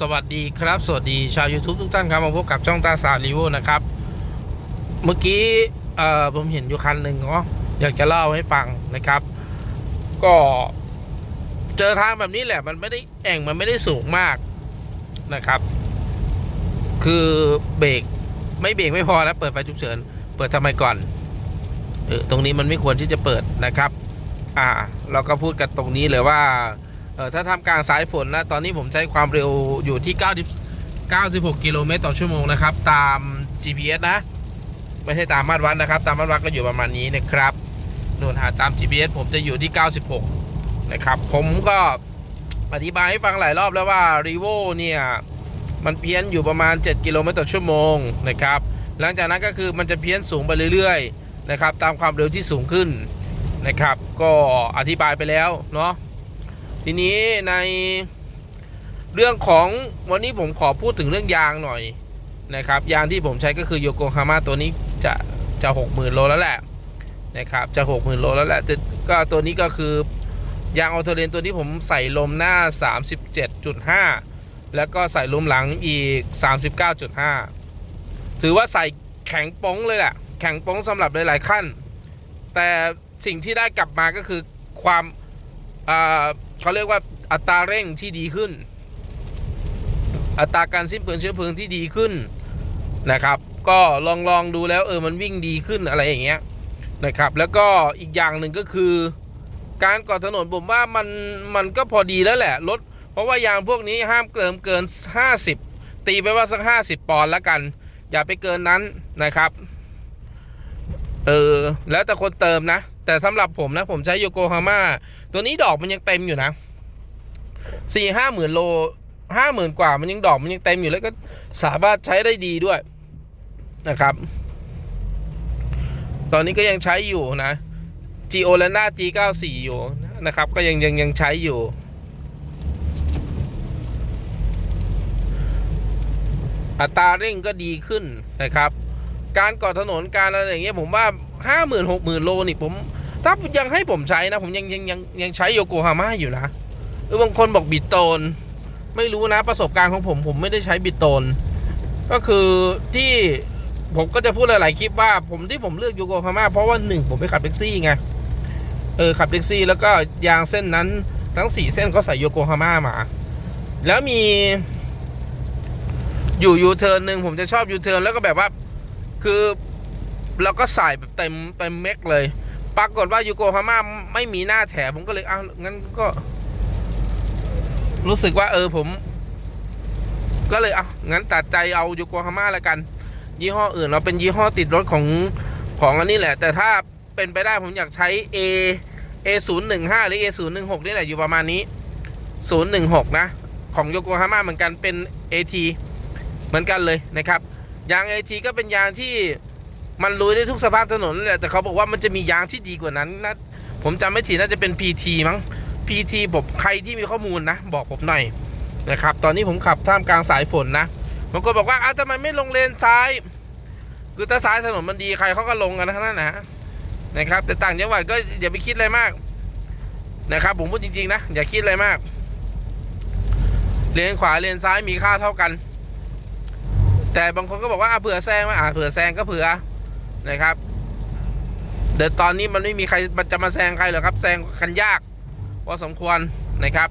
สวัสดีครับ สวัสดีชาว YouTube ทุกท่านครับ มาพบกับช่องตาสารีโวนะครับ เมื่อกี้เอ่อผมเห็นอยู่คันหนึ่งเนาะอยากจะเล่าให้ฟังนะครับ ก็เจอทางแบบนี้แหละ มันไม่ได้แอ่งมันไม่ได้สูงมากนะครับ คือเบรกไม่เบรกไม่พอนะเปิดไฟฉุกเฉินเปิดทำไมก่อนเออตรงนี้มันไม่ควรที่จะเปิดนะครับ อ่า เราก็พูดกันตรงนี้เลยว่า เออถ้าทำกลางสายฝนนะตอนนี้ผมใช้ความเร็วอยู่ที่ 90 96 กิโลเมตรต่อชั่วโมงนะครับ ตาม GPS นะ ไม่ใช่ตามมาตรวัดนะครับ ตามมาตรวัดก็อยู่ประมาณนี้นะครับนู่นหาตาม GPS ผมจะอยู่ที่ 96 นะครับ ผมก็อธิบายให้ฟังหลายรอบแล้วว่า r ีโวเนี่ย มันเพี้ยนอยู่ประมาณ 7 กิโลเมตรต่อชั่วโมงนะครับ หลังจากนั้นก็คือมันจะเพี้ยนสูงไปเรื่อยๆนะครับ ตามความเร็วที่สูงขึ้นนะครับ ก็อธิบายไปแล้วเนาะ ทีนี้ในเรื่องของวันนี้ผมขอพูดถึงเรื่องยางหน่อยนะครับ ยางที่ผมใช้ก็คือโยโกฮาม่าตัวนี้จะจะหกหมื่นโลแล้วแหละนะครับ จะหกหมื่นโลแล้วแหละก็ตัวนี้ก็คือยางออโตเรนตัวนี้ผมใส่ลมหน้า 37.5 แล้วก็ใส่ลมหลังอีก 39.5 ถือว่าใส่แข็งป้งเลยแหละแข็งป้งสำหรับหลาย ๆ ขั้น แต่สิ่งที่ได้กลับมาก็คือความอ่า เขาเรียกว่าอัตราเร่งที่ดีขึ้น อัตราการสิ้นเปลืองเชื้อเพลิงที่ดีขึ้นนะครับ ก็ลองลองดูแล้วเออมันวิ่งดีขึ้นอะไรอย่างเงี้ยนะครับ แล้วก็อีกอย่างหนึ่งก็คือ การก่อถนนผมว่ามันมันก็พอดีแล้วแหละรถเพราะว่ายางพวกนี้ห้ามเกินเกิน 50 ตีไปว่าสัก 50 ปอนด์ล้วกัน อย่าไปเกินนั้นนะครับเออแล้วแต่คนเติมนะ แต่สำหรับผมนะ ผมใช้โยโกฮาม่า ตัวนี้ดอกมันยังเต็มอยู่นะสี่ห้าหมื่นโลห้าหมื่นกว่ามันยังดอกมันยังเต็มอยู่แล้วก็สามารถใช้ได้ดีด้วยนะครับ ตอนนี้ก็ยังใช้อยู่นะ G o l a n d a G94 อยู่นะครับ ก็ยังยังยังใช้อยู่ อัตราเร่งก็ดีขึ้นนะครับ การก่อถนนการอะไรอย่างเงี้ยผมว่าห้าหมื่นหกหมื่นโลนี่ผม ถ้ายังให้ผมใช้นะ ผมยังยังยังยังใช้โยโกฮาม่าอยู่นะหรือบางคนบอกบิดโตน ไม่รู้นะประสบการณ์ของผมผมไม่ได้ใช้บิดโตน ก็คือที่ผมก็จะพูดหลาย ๆ คลิปว่าผมที่ผมเลือกโยโกฮาม่าเพราะว่าหนึ่งผมไปขับแท็กซี่ไงเออขับแท็กซี่แล้วก็ยางเส้นนั้นทั้งสี่เส้นเขาใส่โยโกฮาม่ามา แล้วมี อยู่ยูเทิร์นหนึ่งผมจะชอบยูเทิร์นแล้วก็แบบว่า คือเราก็ใส่แบบเต็มเต็มเม็กเลย ปรากฏว่ายูโกฮาม่าไม่มีหน้าแถผมก็เลยอ้าวงั้นก็ รู้สึกว่า เออผม ก็เลยเอางั้นตัดใจเอายูโกฮาม่าล้วกัน ยี่ห้ออื่นเราเป็นยี่ห้อติดรถของของอันนี้แหละ แต่ถ้าเป็นไปได้ผมอยากใช้ A A 0 1 5หรือ A 0 1 6นี่แหละอยู่ประมาณนี้ 016 นะ ของโยโกฮาม่าเหมือนกันเป็น AT เหมือนกันเลยนะครับ ยาง AT ก็เป็นยางที่ มันลุยได้ทุกสภาพถนนเลยแต่เขาบอกว่ามันจะมียางที่ดีกว่านั้นนะผมจำไม่ผิดน่าจะเป็น PT มั้ง PT ผมใครที่มีข้อมูลนะ บอกผมหน่อยนะครับตอนนี้ผมขับท่ามกลางสายฝนนะบางคนบอกว่าอ้าวทำไมไม่ลงเลนซ้าย คือถ้าซ้ายถนนมันดีใครเขาก็ลงกันทั้งนั้นนะนะครับ แต่ต่างจังหวัดก็อย่าไปคิดอะไรมากนะครับผมพูดจริงๆนะอย่าคิดอะไรมาก เลนขวาเลนซ้ายมีค่าเท่ากัน แต่บางคนก็บอกว่าเผื่อแซงมาอะเผื่อแซงก็เผื่อ นะครับเดี๋ยวตอนนี้มันไม่มีใครจะมาแซงใครหรอกครับแซงกันยากพอสมควรนะครับ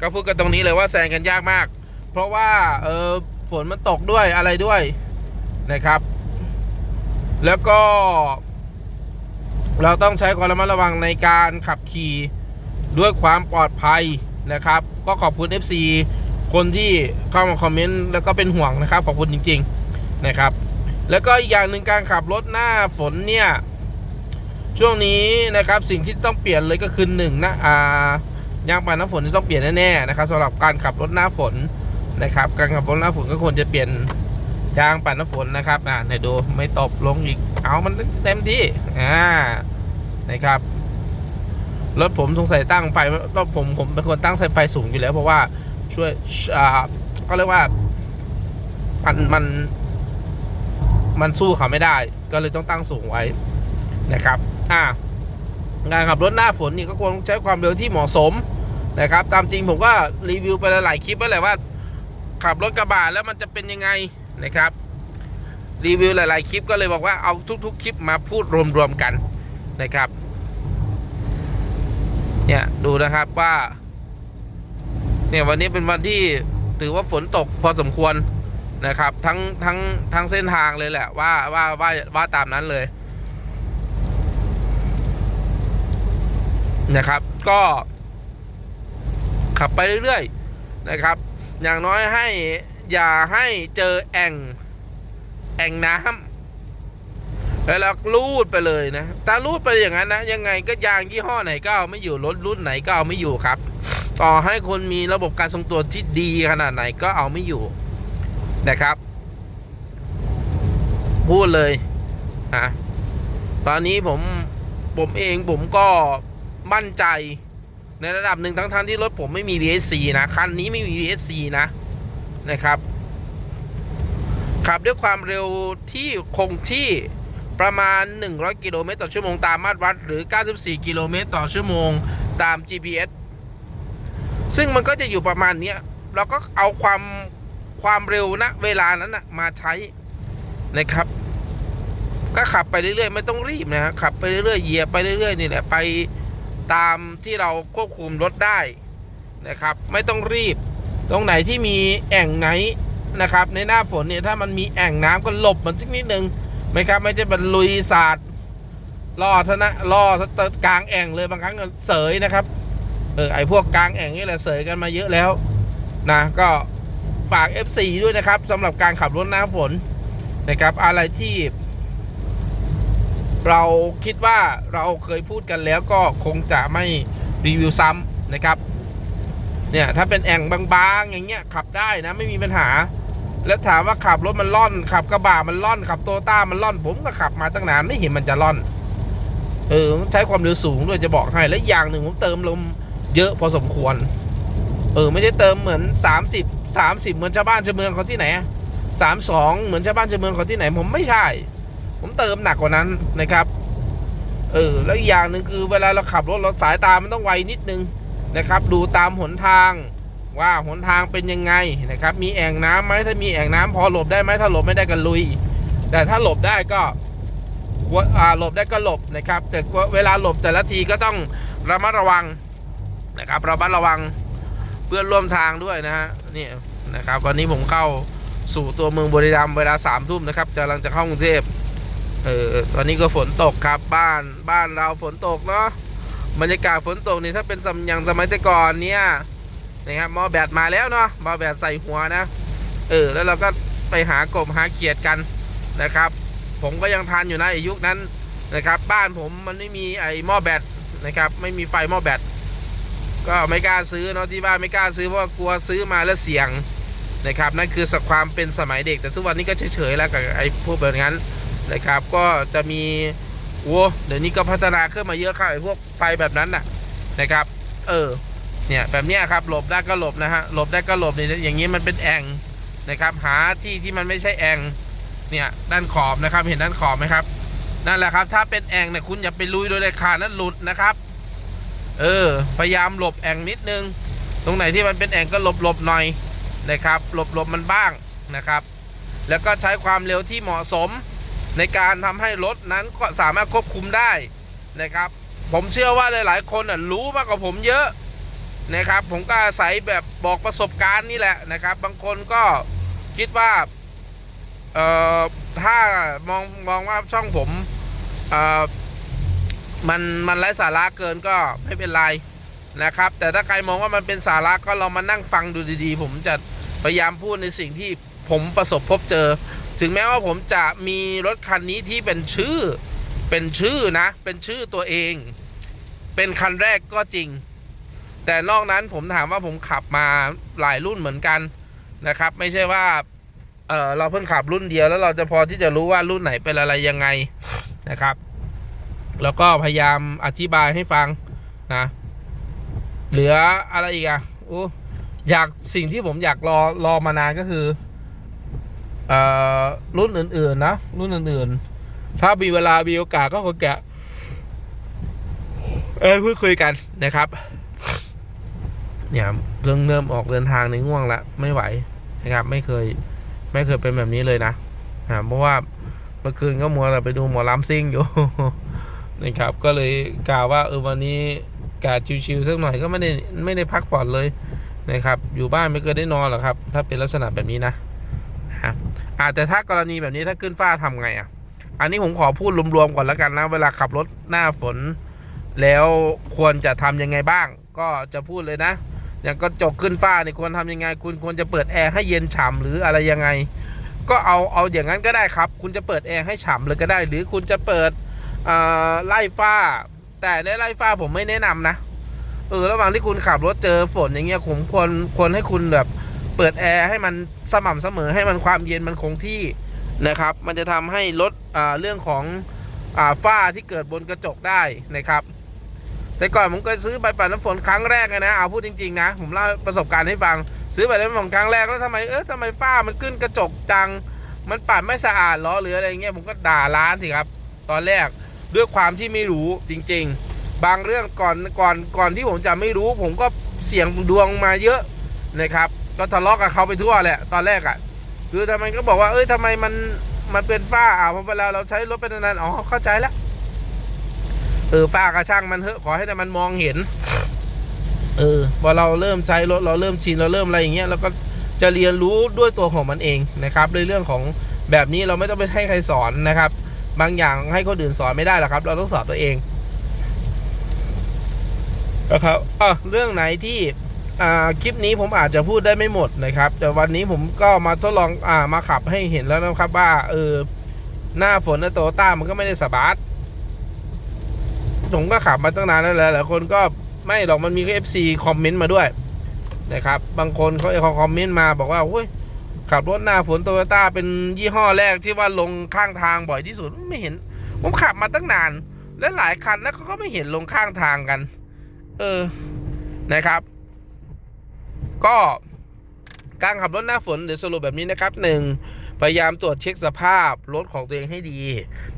ก็พูดกันตรงนี้เลยว่าแซงกันยากมาก เพราะว่าเออฝนมันตกด้วยอะไรด้วยนะครับ แล้วก็ เราต้องใช้ความระมัดระวังในการขับขี่ด้วยความปลอดภัยนะครับ ก็ขอบคุณ FC คนที่เข้ามาคอมเมนต์แล้วก็เป็นห่วงนะครับ ขอบคุณจริง ๆ นะครับ แล้วก็อีกอย่างหนึ่งการขับรถหน้าฝนเนี่ยช่วงนี้นะครับสิ่งที่ต้องเปลี่ยนเลยก็คือหนึ่งนะอ่ายางปันน้ำฝนที่ต้องเปลี่ยนแน่ๆนะครับสำหรับการขับรถหน้าฝนนะครับ การขับรถหน้าฝนก็ควรจะเปลี่ยนยางปันน้ำฝนนะครับอ่าไหนดูไม่ตบลงอีกเอามันเต็มที่อ่านะครับรถผมสงสัยตั้งไฟรถผมผมเป็นคนตั้งไฟสูงอยู่แล้ว เพราะว่าช่วยอ่าก็เรียกว่ามันมัน มันสู้เขาไม่ได้ ก็เลยต้องตั้งสูงไว้นะครับ อ่างานขับรถหน้าฝนนี่ก็ควรใช้ความเร็วที่เหมาะสมนะครับ ตามจริงผมก็รีวิวไปหลายคลิปแล้วแหละว่า ขับรถกระบะแล้วมันจะเป็นยังไงนะครับ รีวิวหลาย ๆ คลิปก็เลยบอกว่าเอาทุก ๆ คลิปมาพูดรวม ๆ กันนะครับ เนี่ยดูนะครับว่า เนี่ยวันนี้เป็นวันที่ถือว่าฝนตกพอสมควร นะครับ ทั้งทั้งทั้งเส้นทางเลยแหละว่าว่าว่าว่าตามนั้นเลยนะครับ ก็ขับไปเรื่อยๆนะครับ อย่างน้อยให้อย่าให้เจอแอ่งแอ่งน้ำแล้วเราลูดไปเลยนะถ้าลูดไปอย่างนั้นนะยังไงก็ยางยี่ห้อไหนก็เอาไม่อยู่รถรุ่นไหนก็เอาไม่อยู่ครับ ต่อให้คนมีระบบการทรงตัวที่ดีขนาดไหนก็เอาไม่อยู่ นะครับ พูดเลยนะตอนนี้ผมผมเองผมก็มั่นใจในระดับหนึ่งทั้งทั้งที่รถผมไม่มี VSC นะคันนี้ไม่มี VSC นะนะครับขับด้วยความเร็วที่คงที่ประมาณ 100 กิโลเมตรต่อชั่วโมงตามมาตรวัดหรือ 94 กิโลเมตรต่อชั่วโมงตาม GPS ซึ่งมันก็จะอยู่ประมาณนี้เราก็เอาความ ความเร็วนะเวลานั้นนะมาใช้นะครับ ก็ขับไปเรื่อยๆ ไม่ต้องรีบนะฮะขับไปเรื่อยๆเหยียบไปเรื่อยๆนี่แหละไปตามที่เราควบคุมรถได้นะครับ ไม่ต้องรีบ ตรงไหนที่มีแอ่งไหนนะครับ ในหน้าฝนเนี่ยถ้ามันมีแอ่งน้ำก็หลบมันสักนิดนึงไหมครับ ไม่ใช่บรรลุยศาสตร์ล่อทนะล่อกลางแอ่งเลยบางครั้งก็เสยนะครับเออไอพวกกลางแอ่งนี่แหละเสยกันมาเยอะแล้วนะก็ ฝาก F4 ด้วยนะครับสำหรับการขับรถหน้าฝนนะครับ อะไรที่ เราคิดว่าเราเคยพูดกันแล้วก็คงจะไม่รีวิวซ้ำนะครับ เนี่ยถ้าเป็นแอ่งบางๆ อย่างเงี้ยขับได้นะไม่มีปัญหา แล้วถามว่าขับรถมันล่อน ขับกระบะมันล่อน ขับโตต้ามันล่อน ผมก็ขับมาตั้งนานไม่เห็นมันจะล่อน เออใช้ความเร็วสูงด้วยจะบอกให้และอย่างหนึ่งผมเติมลมเยอะพอสมควร เออไม่ได้เติมเหมือน 30 30 เหมือนชาวบ้านชาวเมืองเขาที่ไหนสามสองเหมือนชาวบ้านชาวเมืองเขาที่ไหน ผมไม่ใช่ ผมเติมหนักกว่านั้นนะครับเออแล้วอีกอย่างหนึ่งคือเวลาเราขับรถรถสายตามันต้องไวนิดนึงนะครับ ดูตามหนทางว่าหนทางเป็นยังไงนะครับ มีแอ่งน้ำไหมถ้ามีแอ่งน้ำพอหลบได้ไหมถ้าหลบไม่ได้ก็ลุย แต่ถ้าหลบได้ก็ควอ่าหลบได้ก็หลบนะครับ แต่เวลาหลบแต่ละทีก็ต้องระมัดระวังนะครับระมัดระวัง พื่อนร่วมทางด้วยนะฮะนี่นะครับ วันนี้ผมเข้าสู่ตัวเมืองบุรีรัมย์เวลาสามทุ่มนะครับกำลังจะเข้ากรุงเทพเออตอนนี้ก็ฝนตกครับบ้านบ้านเราฝนตกเนาะบรรยากาศฝนตกนี่ถ้าเป็นสมย่างสมัยแต่ก่อนเนี่ยนะครับมอแบตมาแล้วเนาะมอแบตใส่หัวนะ เออ แล้วเราก็ไปหากบหาเขียดกันนะครับ ผมก็ยังทันอยู่นะอายุคนั้นนะครับ บ้านผมมันไม่มีไอ้หม้อแบตนะครับ ไม่มีไฟหม้อแบต ก็ไม่กล้าซื้อเนาะที่บ้านไม่กล้าซื้อเพราะกลัวซื้อมาแล้วเสี่ยงนะครับนั่นคือสักความเป็นสมัยเด็ก แต่ทุกวันนี้ก็เฉยๆแล้วกับไอ้พวกแบบนั้นนะครับ ก็จะมีโว้เดี๋ยวนี้ก็พัฒนาขึ้นมาเยอะครับไอ้พวกไฟแบบนั้นน่ะนะครับ เออเนี่ยแบบเนี้ยครับหลบได้ก็หลบนะฮะหลบได้ก็หลบเนี่ยอย่างนี้มันเป็นแองนะครับ หาที่ที่มันไม่ใช่แองเนี่ยด้านขอบนะครับเห็นด้านขอบไหมครับนั่นแหละครับ ถ้าเป็นแองเนี่ยคุณอย่าไปลุยโดยเด็ดขาดนั้นหลุดนะครับ เออ พยายามหลบแอ่งนิดนึง ตรงไหนที่มันเป็นแอ่งก็หลบหลบหน่อยนะครับ หลบหลบมันบ้างนะครับ แล้วก็ใช้ความเร็วที่เหมาะสมในการทำให้รถนั้นก็สามารถควบคุมได้นะครับ ผมเชื่อว่าหลาย ๆ คนรู้มากกว่าผมเยอะนะครับ ผมก็อาศัยแบบบอกประสบการณ์นี่แหละนะครับ บางคนก็คิดว่าเอ่อถ้ามองมองว่าช่องผมเอ่อ มันมันไร้สาระเกินก็ไม่เป็นไรนะครับ แต่ถ้าใครมองว่ามันเป็นสาระก็ลองมานั่งฟังดูดีๆ ผมจะพยายามพูดในสิ่งที่ผมประสบพบเจอ ถึงแม้ว่าผมจะมีรถคันนี้ที่เป็นชื่อเป็นชื่อนะ เป็นชื่อตัวเอง เป็นคันแรกก็จริง แต่นอกนั้นผมถามว่าผมขับมาหลายรุ่นเหมือนกันนะครับ ไม่ใช่ว่าเเราเพิ่งขับรุ่นเดียวแล้วเราจะพอที่จะรู้ว่ารุ่นไหนเป็นอะไรยังไงนะครับ แล้วก็พยายามอธิบายให้ฟังนะเหลืออะไรอีกอะอู้อยากสิ่งที่ผมอยากรอรอมานานก็คือเอ่อรุ่นอื่น ๆ นะ รุ่นอื่น ๆ ถ้ามีเวลามีโอกาสก็คงแกะเออพูดคุยกันนะครับ เนี่ยเริ่มเริ่มออกเดินทางในง่วงละไม่ไหวนะครับ ไม่เคย ไม่เคยเป็นแบบนี้เลยนะอ่าเพราะว่าเมื่อคืนก็มัวแต่ไปดูหมอลำซิ่งอยู่ นะครับ ก็เลยกล่าวว่าเออวันนี้กาชิวๆสักหน่อยก็ไม่ได้ไม่ได้พักผ่อนเลยนะครับ อยู่บ้านไม่เคยได้นอนหรอกครับ ถ้าเป็นลักษณะแบบนี้นะนะครับอ่าแต่ถ้ากรณีแบบนี้ถ้าขึ้นฟ้าทำไงอะ อันนี้ผมขอพูดรวมๆก่อนแล้วกันนะเวลาขับรถหน้าฝน แล้วควรจะทำยังไงบ้าง ก็จะพูดเลยนะ อย่างกระจกขึ้นฟ้าเนี่ยควรทำยังไง คุณควรจะเปิดแอร์ให้เย็นฉ่ำหรืออะไรยังไง ก็เอาเอาอย่างนั้นก็ได้ครับ คุณจะเปิดแอร์ให้ฉ่ำเลยก็ได้ หรือคุณจะเปิด ไล่ฟ้า แต่ในไล่ฟ้าผมไม่แนะนำนะเออระหว่างที่คุณขับรถเจอฝนอย่างเงี้ยผมควรควรให้คุณแบบเปิดแอร์ให้มันสม่ำเสมอให้มันความเย็นมันคงที่นะครับ มันจะทำให้ลดอ่าเรื่องของอ่าฝ้าที่เกิดบนกระจกได้นะครับ แต่ก่อนผมเคยซื้อใบปัดน้ำฝนครั้งแรกนะเอาพูดจริงๆนะผมเล่าประสบการณ์ให้ฟัง ซื้อใบน้ำฝนครั้งแรกแล้วทำไมเออทำไมฝ้ามันขึ้นกระจกจัง มันปัดไม่สะอาดเหรอหรืออะไรเงี้ยผมก็ด่าร้านสิครับ ตอนแรก ด้วยความที่ไม่รู้จริง ๆ บางเรื่องก่อนก่อนก่อนที่ผมจะไม่รู้ ผมก็เสี่ยงดวงมาเยอะนะครับ ก็ทะเลาะกับเขาไปทั่วแหละตอนแรกอะ่ะ คือทำไมก็บอกว่าเอ้ยทำไมมันมันเป็นฝ้าอะพราะเวลาเราใช้รถเป็นนานๆอ๋อเข้าใจแล้วเออฝ้ากระช่างมันเถอะขอให้แต่มันมองเห็น เออพอเราเริ่มใช้รถเราเริ่มชินเราเริ่มอะไรอย่างเงี้ยเราก็จะเรียนรู้ด้วยตัวของมันเองนะครับในเรื่องของแบบนี้เราไม่ต้องไปให้ใครสอนนะครับ บางอย่างให้คนอื่นสอนไม่ได้หรอกครับ เราต้องสอนตัวเองนะครับอะเรื่องไหนที่อ่าคลิปนี้ผมอาจจะพูดได้ไม่หมดนะครับ แต่วันนี้ผมก็มาทดลองอ่ามาขับให้เห็นแล้วนะครับว่าเออหน้าฝนในโตต้ามันก็ไม่ได้สบาร์ผมก็ขับมาตั้งนานแล้วแหละหลายคนก็ไม่หรอกมันมีเอฟซีคอมเมนต์มาด้วยนะครับ บางคนเขาเขาคอมเมนต์มาบอกว่าโอ้ย ขับรถหน้าฝนโตโยต้าเป็นยี่ห้อแรกที่ว่าลงข้างทางบ่อยที่สุดไม่เห็น ผมขับมาตั้งนาน และหลายคันแล้วเขาก็ไม่เห็นลงข้างทางกัน เออนะครับ ก็การขับรถหน้าฝนเดี๋ยวสรุปแบบนี้นะครับหนึ่งพยายามตรวจเช็คสภาพรถของตัวเองให้ดี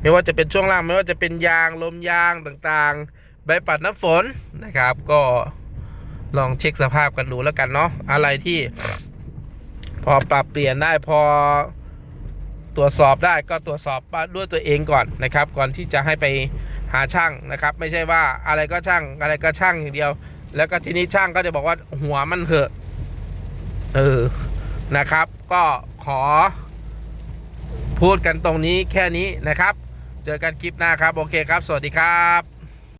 ไม่ว่าจะเป็นช่วงล่างไม่ว่าจะเป็นยางลมยางต่างๆ ใบปัดน้ำฝนนะครับ ก็ลองเช็คสภาพกันดูแล้วกันเนาะอะไรที่ อปรับเปลี่ยนได้พอตรวจสอบได้ก็ตรวจสอบด้วยตัวเองก่อนนะครับ ก่อนที่จะให้ไปหาช่างนะครับ ไม่ใช่ว่าอะไรก็ช่างอะไรก็ช่างอย่างเดียว แล้วก็ทีนี้ช่างก็จะบอกว่าหัวมันเหอะเออนะครับ ก็ขอ พูดกันตรงนี้แค่นี้นะครับ เจอกันคลิปหน้าครับ โอเคครับ สวัสดีครับ